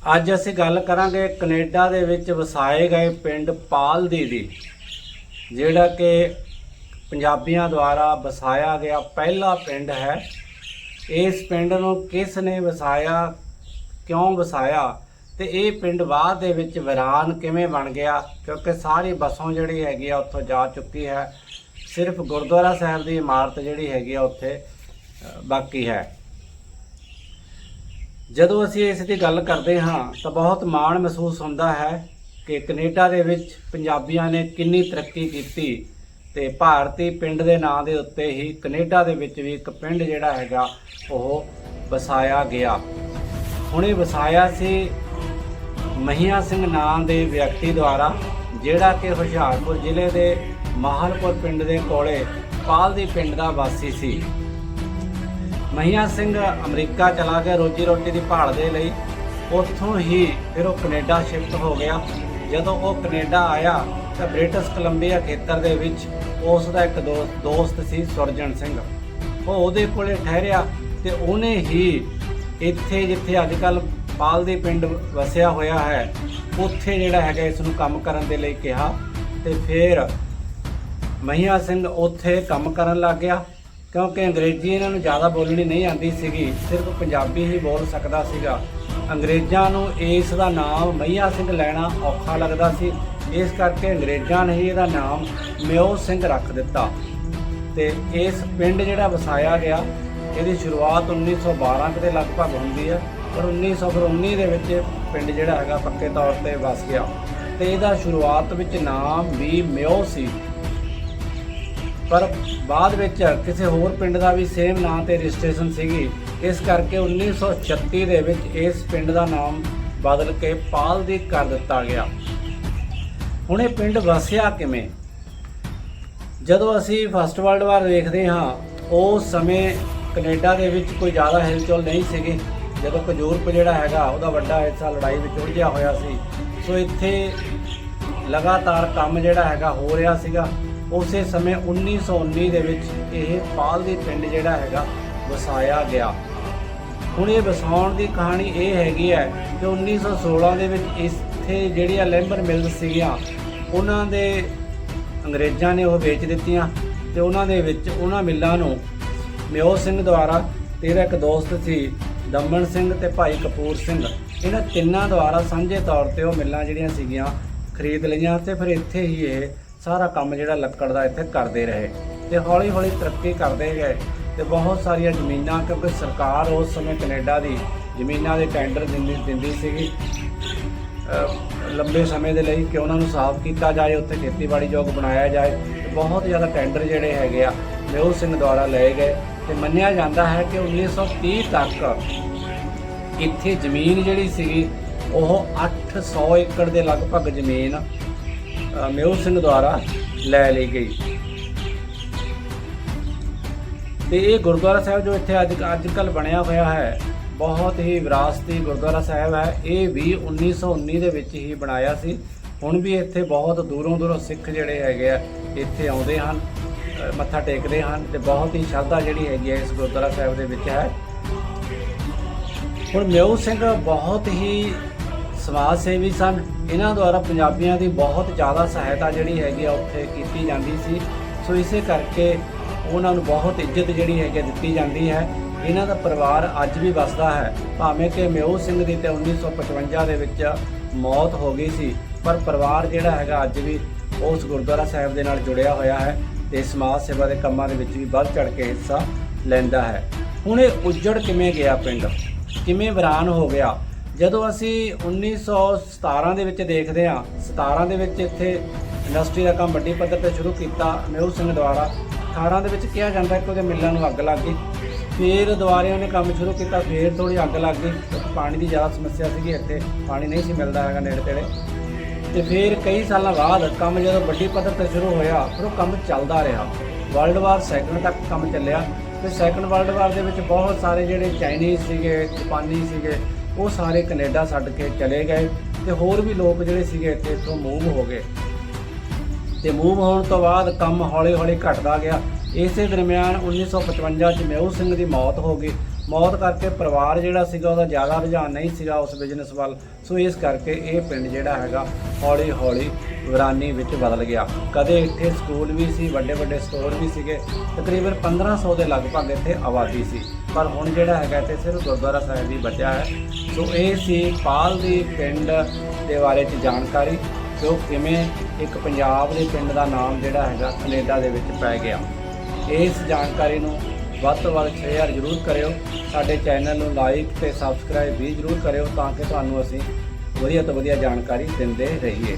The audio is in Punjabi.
ਅੱਜ ਅਸੀਂ ਗੱਲ ਕਰਾਂਗੇ ਕੈਨੇਡਾ ਦੇ ਵਿੱਚ ਵਸਾਏ ਗਏ ਪਿੰਡ ਪਾਲਦੀ ਦੀ ਜਿਹੜਾ ਕਿ ਪੰਜਾਬੀਆਂ ਦੁਆਰਾ ਵਸਾਇਆ ਗਿਆ ਪਹਿਲਾ ਪਿੰਡ ਹੈ। ਇਸ ਪਿੰਡ ਨੂੰ ਕਿਸ ਨੇ ਵਸਾਇਆ, ਕਿਉਂ ਵਸਾਇਆ ਤੇ ਇਹ ਪਿੰਡ ਬਾਅਦ ਦੇ ਵਿੱਚ ਵੀਰਾਨ ਕਿਵੇਂ ਬਣ ਗਿਆ, ਕਿਉਂਕਿ ਸਾਰੀ ਬਸੋਂ ਜਿਹੜੀ ਹੈਗੀ ਆ ਉੱਥੋਂ ਜਾ ਚੁੱਕੀ ਹੈ। ਸਿਰਫ ਗੁਰਦੁਆਰਾ ਸਾਹਿਬ ਦੀ ਇਮਾਰਤ ਜਿਹੜੀ ਹੈਗੀ ਆ ਉੱਥੇ ਬਾਕੀ ਹੈ। ਜਦੋਂ ਅਸੀਂ ਇਸ ਦੀ ਗੱਲ ਕਰਦੇ ਹਾਂ, ਤਾਂ ਬਹੁਤ ਮਾਣ ਮਹਿਸੂਸ ਹੁੰਦਾ ਹੈ ਕਿ ਕੈਨੇਡਾ ਦੇ ਵਿੱਚ ਪੰਜਾਬੀਆਂ ਨੇ ਕਿੰਨੀ ਤਰੱਕੀ ਕੀਤੀ ਤੇ ਭਾਰਤੀ ਪਿੰਡ ਦੇ ਨਾਂ ਦੇ ਉੱਤੇ ਹੀ ਕੈਨੇਡਾ ਦੇ ਵਿੱਚ ਵੀ ਇੱਕ ਪਿੰਡ ਜਿਹੜਾ ਹੈਗਾ, ਉਹ ਵਸਾਇਆ ਗਿਆ। ਹੁਣੇ ਵਸਾਇਆ ਸੀ ਮਹੀਆ ਸਿੰਘ ਨਾਂ ਦੇ ਵਿਅਕਤੀ ਦੁਆਰਾ, ਜਿਹੜਾ ਕਿ ਹੁਸ਼ਿਆਰਪੁਰ ਜ਼ਿਲ੍ਹੇ ਦੇ ਮਾਹਲਪੁਰ ਪਿੰਡ ਦੇ ਕੋਲੇ ਪਾਲ ਦੀ ਪਿੰਡ ਦਾ ਵਾਸੀ ਸੀ। ਮਹੀਆ ਸਿੰਘ ਅਮਰੀਕਾ ਚਲਾ ਗਿਆ ਰੋਜੀ ਰੋਟੀ ਦੀ ਭਾਲ ਦੇ ਲਈ। ਉੱਥੋਂ ਹੀ ਫਿਰ ਉਹ ਕੈਨੇਡਾ ਸ਼ਿਫਟ ਹੋ ਗਿਆ। ਜਦੋਂ ਉਹ ਕੈਨੇਡਾ ਆਇਆ ਤਾਂ ਬ੍ਰਿਟਿਸ਼ ਕੋਲੰਬੀਆ ਖੇਤਰ ਦੇ ਵਿੱਚ ਉਸ ਦਾ ਇੱਕ ਦੋਸਤ ਦੋਸਤ ਸੀ ਸੁਰਜਨ ਸਿੰਘ। ਉਹ ਉਹਦੇ ਕੋਲੇ ਠਹਿਰਿਆ ਤੇ ਉਹਨੇ ਹੀ ਇੱਥੇ ਜਿੱਥੇ ਅੱਜ ਕੱਲ ਪਾਲਦੀ ਪਿੰਡ ਵਸਿਆ ਹੋਇਆ ਹੈ, ਉੱਥੇ ਜਿਹੜਾ ਹੈਗਾ ਇਸ ਨੂੰ ਕੰਮ ਕਰਨ ਦੇ ਲਈ ਕਿਹਾ ਤੇ ਫਿਰ ਮਹੀਆ ਸਿੰਘ ਉੱਥੇ ਕੰਮ ਕਰਨ ਲੱਗ ਗਿਆ। ਕਿਉਂਕਿ ਅੰਗਰੇਜ਼ੀ ਇਹਨਾਂ ਨੂੰ ਜ਼ਿਆਦਾ ਬੋਲਣੀ ਨਹੀਂ ਆਉਂਦੀ ਸੀਗੀ, ਸਿਰਫ ਪੰਜਾਬੀ ਹੀ ਬੋਲ ਸਕਦਾ ਸੀਗਾ। ਅੰਗਰੇਜ਼ਾਂ ਨੂੰ ਇਸ ਦਾ ਨਾਮ ਮਈਆ ਸਿੰਘ ਲੈਣਾ ਔਖਾ ਲੱਗਦਾ ਸੀ। ਇਸ ਕਰਕੇ ਅੰਗਰੇਜ਼ਾਂ ਨੇ ਹੀ ਇਹਦਾ ਨਾਮ ਮਿਓ ਸਿੰਘ ਰੱਖ ਦਿੱਤਾ। ਤੇ ਇਸ ਪਿੰਡ ਜਿਹੜਾ ਵਸਾਇਆ ਗਿਆ, ਇਹਦੀ ਸ਼ੁਰੂਆਤ 1912 ਦੇ ਲਗਭਗ ਹੁੰਦੀ ਹੈ। ਪਰ 1919 ਦੇ ਵਿੱਚ ਪਿੰਡ ਜਿਹੜਾ ਹੈਗਾ ਪੱਕੇ ਤੌਰ ਤੇ ਵਸ ਗਿਆ। ਤੇ ਇਹਦਾ ਸ਼ੁਰੂਆਤ ਵਿੱਚ ਨਾਮ ਵੀ ਮਿਓ ਸੀ। ਪਰ ਬਾਅਦ ਵਿੱਚ ਕਿਸੇ ਹੋਰ ਪਿੰਡ ਦਾ ਵੀ ਸੇਮ ਨਾਂ ਤੇ ਰਜਿਸਟ੍ਰੇਸ਼ਨ ਸੀਗੀ। ਇਸ ਕਰਕੇ 1936 ਦੇ ਵਿੱਚ ਇਸ ਪਿੰਡ ਦਾ ਨਾਮ ਬਦਲ ਕੇ ਪਾਲ ਦੀ ਕਰ ਦਿੱਤਾ ਗਿਆ। ਹੁਣ ਇਹ ਪਿੰਡ ਵਸਿਆ ਕਿਵੇਂ? ਜਦੋਂ ਅਸੀਂ ਫਸਟ ਵਰਲਡ ਵਾਰ ਦੇਖਦੇ ਹਾਂ ਉਸ ਸਮੇਂ ਕੈਨੇਡਾ ਦੇ ਵਿੱਚ ਕੋਈ ਜ਼ਿਆਦਾ ਹਿਲਚੁਲ ਨਹੀਂ ਸੀਗੀ। ਜਦੋਂ ਕਿ ਜਿਹੜਾ ਹੈਗਾ, ਉਹਦਾ ਵੱਡਾ ਹਿੱਸਾ ਲੜਾਈ ਵਿੱਚ ਉਲਝਿਆ ਹੋਇਆ ਸੀ। ਸੋ ਇੱਥੇ ਲਗਾਤਾਰ ਕੰਮ ਜਿਹੜਾ ਹੈਗਾ ਹੋ ਰਿਹਾ ਸੀਗਾ। ਉਸੇ ਸਮੇਂ 1919 ਦੇ ਵਿੱਚ ਇਹ ਪਾਲ ਦੇ ਪਿੰਡ ਜਿਹੜਾ ਹੈਗਾ ਵਸਾਇਆ ਗਿਆ। ਹੁਣ ਇਹ ਵਸਾਉਣ ਦੀ ਕਹਾਣੀ ਇਹ ਹੈਗੀ ਹੈ ਕਿ 1916 ਦੇ ਵਿੱਚ ਇੱਥੇ ਜਿਹੜੀਆਂ ਲੈਂਬਰ ਮਿਲਸ ਸੀਗੀਆਂ, ਉਹਨਾਂ ਦੇ ਅੰਗਰੇਜ਼ਾਂ ਨੇ ਉਹ ਵੇਚ ਦਿੱਤੀਆਂ ਤੇ ਉਹਨਾਂ ਦੇ ਵਿੱਚ ਉਹਨਾਂ ਮਿੱਲਾਂ ਨੂੰ ਮਿਓ ਸਿੰਘ ਦੁਆਰਾ, ਤੇਰਾ ਇੱਕ ਦੋਸਤ ਸੀ, ਦਮਨ ਸਿੰਘ ਤੇ ਭਾਈ ਕਪੂਰ ਸਿੰਘ। ਇਹਨਾਂ ਤਿੰਨਾਂ ਦੁਆਰਾ ਸਾਂਝੇ ਤੌਰ ਤੇ ਉਹ ਮਿੱਲਾਂ ਜਿਹੜੀਆਂ ਸੀਗੀਆਂ ਖਰੀਦ ਲਈਆਂ ਤੇ ਫਿਰ ਇੱਥੇ ਹੀ ਇਹ ਸਾਰਾ ਕੰਮ ਜਿਹੜਾ ਲੱਕੜ ਦਾ ਇੱਥੇ ਕਰਦੇ ਰਹੇ ਤੇ ਹੌਲੀ ਹੌਲੀ ਤਰੱਕੀ ਕਰਦੇ ਗਏ ਤੇ ਬਹੁਤ ਸਾਰੀਆਂ ਜ਼ਮੀਨਾਂ, ਕਿਉਂਕਿ ਸਰਕਾਰ ਉਸ ਸਮੇਂ ਕੈਨੇਡਾ ਦੀ ਜ਼ਮੀਨਾਂ ਦੇ ਟੈਂਡਰ ਦਿੰਦੀ ਦਿੰਦੀ ਸੀਗੀ। ਲੰਬੇ ਸਮੇਂ ਦੇ ਲਈ ਕਿ ਉਹਨਾਂ ਨੂੰ ਸਾਫ਼ ਕੀਤਾ ਜਾਏ, ਉੱਥੇ ਖੇਤੀਬਾੜੀ ਯੋਗ ਬਣਾਇਆ ਜਾਏ। ਬਹੁਤ ਜ਼ਿਆਦਾ ਟੈਂਡਰ ਜਿਹੜੇ ਹੈਗੇ ਆ ਮੇਹੁਲ ਸਿੰਘ ਦੁਆਰਾ ਲਏ ਗਏ ਤੇ ਮੰਨਿਆ ਜਾਂਦਾ ਹੈ ਕਿ 1930 ਤੱਕ ਇੱਥੇ ਜ਼ਮੀਨ ਜਿਹੜੀ ਸੀਗੀ, ਉਹ 800 ਏਕੜ ਦੇ ਲਗਭਗ ਜ਼ਮੀਨ ਅ, ਸਿੰਘ ਦੁਆਰਾ ਲੈ ਲਈ ਗਈ। ਤੇ ਇਹ ਗੁਰਦੁਆਰਾ ਸਾਹਿਬ ਜੋ ਇੱਥੇ ਅੱਜ ਅੱਜ ਕੱਲ ਬਣਿਆ ਹੋਇਆ ਹੈ ਬਹੁਤ ਹੀ ਵਿਰਾਸਤੀ ਗੁਰਦੁਆਰਾ ਸਾਹਿਬ ਹੈ। ਇਹ ਵੀ 1919 ਦੇ ਵਿੱਚ ਹੀ ਬਣਾਇਆ ਸੀ। ਹੁਣ ਵੀ ਇੱਥੇ ਬਹੁਤ ਦੂਰੋਂ ਦੂਰੋਂ ਸਿੱਖ ਜਿਹੜੇ ਹੈਗੇ ਆ ਇੱਥੇ ਆਉਂਦੇ ਹਨ ਮੱਥਾ ਟੇਕਦੇ ਹਨ ਤੇ ਬਹੁਤ ਹੀ ਸ਼ਰਧਾ ਜਿਹੜੀ ਹੈਗੀ ਹੈ ਇਸ ਗੁਰਦੁਆਰਾ ਸਾਹਿਬ ਦੇ ਵਿੱਚ ਹੈ। ਹੁਣ ਮਿਓ ਸਿੰਘ ਬਹੁਤ ਹੀ ਸਮਾਜ ਸੇਵੀ ਸਨ ਇਹਨਾਂ ਦੁਆਰਾ ਪੰਜਾਬੀਆਂ ਦੀ ਬਹੁਤ ਜ਼ਿਆਦਾ ਸਹਾਇਤਾ ਜਿਹੜੀ ਹੈਗੀ ਆ ਉੱਥੇ ਕੀਤੀ ਜਾਂਦੀ ਸੀ। ਸੋ ਇਸੇ ਕਰਕੇ ਉਹਨਾਂ ਨੂੰ ਬਹੁਤ ਇੱਜ਼ਤ ਜਿਹੜੀ ਹੈਗੀ ਆ ਦਿੱਤੀ ਜਾਂਦੀ ਹੈ। ਇਹਨਾਂ ਦਾ ਪਰਿਵਾਰ ਅੱਜ ਵੀ ਵਸਦਾ ਹੈ। ਭਾਵੇਂ ਕਿ ਮਿਓ ਸਿੰਘ ਦੀ ਤੇ 1955 ਦੇ ਵਿੱਚ ਮੌਤ ਹੋ ਗਈ ਸੀ, ਪਰ ਪਰਿਵਾਰ ਜਿਹੜਾ ਹੈਗਾ ਅੱਜ ਵੀ ਉਸ ਗੁਰਦੁਆਰਾ ਸਾਹਿਬ ਦੇ ਨਾਲ ਜੁੜਿਆ ਹੋਇਆ ਹੈ ਤੇ ਸਮਾਜ ਸੇਵਾ ਦੇ ਕੰਮਾਂ ਦੇ ਵਿੱਚ ਵੀ ਵੱਧ ਚੜ ਕੇ ਹਿੱਸਾ ਲੈਂਦਾ ਹੈ। ਹੁਣ ਇਹ ਉੱਜੜ ਕਿਵੇਂ ਗਿਆ ਪਿੰਡ? ਕਿਵੇਂ ਵੀਰਾਨ ਹੋ ਗਿਆ? ਜਦੋਂ ਅਸੀਂ 1917 ਦੇ ਵਿੱਚ ਦੇਖਦੇ ਹਾਂ 17 ਦੇ ਵਿੱਚ ਇੱਥੇ ਇੰਡਸਟਰੀ ਦਾ ਕੰਮ ਵੱਡੀ ਪੱਧਰ ਤੇ ਸ਼ੁਰੂ ਕੀਤਾ ਮੇਹੁਲ ਸਿੰਘ ਦੁਆਰਾ। 18 ਦੇ ਵਿੱਚ ਕਿਹਾ ਜਾਂਦਾ ਕਿ ਉਹਦੇ ਮਿੱਲਾਂ ਨੂੰ ਅੱਗ ਲੱਗ ਗਈ। ਫਿਰ ਦੁਬਾਰੇ ਉਹਨੇ ਕੰਮ ਸ਼ੁਰੂ ਕੀਤਾ, ਫਿਰ ਥੋੜੀ ਅੱਗ ਲੱਗ ਗਈ। ਪਾਣੀ ਦੀ ਜ਼ਿਆਦਾ ਸਮੱਸਿਆ ਸੀਗੀ, ਇੱਥੇ ਪਾਣੀ ਨਹੀਂ ਸੀ ਮਿਲਦਾ ਹੈਗਾ ਨੇੜੇ ਤੇੜੇ। ਤੇ ਫਿਰ ਕਈ ਸਾਲਾਂ ਬਾਅਦ ਕੰਮ ਜਦੋਂ ਵੱਡੀ ਪੱਧਰ ਤੇ ਸ਼ੁਰੂ ਹੋਇਆ, ਫਿਰ ਉਹ ਕੰਮ ਚੱਲਦਾ ਰਿਹਾ। ਵਰਲਡ ਵਾਰ ਸੈਕੰਡ ਤੱਕ ਕੰਮ ਚੱਲਿਆ। ਤੇ ਸੈਕੰਡ ਵਰਲਡ ਵਾਰ ਦੇ ਵਿੱਚ ਬਹੁਤ ਸਾਰੇ ਜਿਹੜੇ ਚਾਈਨੀਜ਼ ਸੀਗੇ, ਜਾਪਾਨੀ ਸੀਗੇ ਉਹ ਸਾਰੇ ਕੈਨੇਡਾ ਛੱਡ ਕੇ ਚਲੇ ਗਏ ਤੇ ਹੋਰ ਵੀ ਲੋਕ ਜਿਹੜੇ ਸੀਗੇ ਇੱਥੇ ਤੋਂ ਮੂਵ ਹੋ ਗਏ। ਤੇ ਮੂਵ ਹੋਣ ਤੋਂ ਬਾਅਦ ਕੰਮ ਹੌਲੀ-ਹੌਲੀ ਘਟਦਾ ਗਿਆ। ਇਸੇ ਦਰਮਿਆਨ 1955 ਚ ਮੇਹੂ ਸਿੰਘ ਦੀ ਮੌਤ ਹੋ ਗਈ। ਮੌਤ ਕਰਕੇ ਪਰਿਵਾਰ ਜਿਹੜਾ ਸੀਗਾ ਉਹਦਾ ਜ਼ਿਆਦਾ ਰੁਝਾਨ ਨਹੀਂ ਸੀਗਾ ਉਸ ਬਿਜ਼ਨਸ ਵੱਲ। ਸੋ ਇਸ ਕਰਕੇ ਇਹ ਪਿੰਡ ਜਿਹੜਾ ਹੈਗਾ ਹੌਲੀ ਹੌਲੀ ਵਿਰਾਨੀ ਵਿੱਚ ਬਦਲ ਗਿਆ। ਕਦੇ ਇੱਥੇ ਸਕੂਲ ਵੀ ਸੀ ਵੱਡੇ ਵੱਡੇ ਸਟੋਰ ਵੀ ਸੀਗੇ, ਤਕਰੀਬਨ 1500 ਦੇ ਲਗਭਗ ਇੱਥੇ ਆਬਾਦੀ ਸੀ। ਪਰ ਹੁਣ ਜਿਹੜਾ ਹੈਗਾ ਇੱਥੇ ਸਿਰਫ ਗੁਰਦੁਆਰਾ ਸਾਹਿਬ ਹੀ ਬਚਿਆ ਹੈ। ਸੋ ਇਹ ਸੀ ਪਾਲ ਦੀ ਪਿੰਡ ਦੇ ਬਾਰੇ ਚ ਜਾਣਕਾਰੀ ਕਿ ਉਹ ਕਿਵੇਂ ਇੱਕ ਪੰਜਾਬ ਦੇ ਪਿੰਡ ਦਾ ਨਾਮ ਜਿਹੜਾ ਹੈਗਾ ਕੈਨੇਡਾ ਦੇ ਵਿੱਚ ਪੈ ਗਿਆ। ਇਸ ਜਾਣਕਾਰੀ ਨੂੰ ਵੱਧ ਤੋਂ ਵੱਧ ਸ਼ੇਅਰ ਜ਼ਰੂਰ ਕਰਿਓ। ਸਾਡੇ ਚੈਨਲ ਨੂੰ ਲਾਈਕ ਤੇ ਸਬਸਕ੍ਰਾਈਬ ਵੀ ਜ਼ਰੂਰ ਕਰਿਓ ਤਾਂ ਕਿ ਤੁਹਾਨੂੰ ਅਸੀਂ ਵਧੀਆ ਤੋਂ ਵਧੀਆ ਜਾਣਕਾਰੀ ਦਿੰਦੇ ਰਹੀਏ।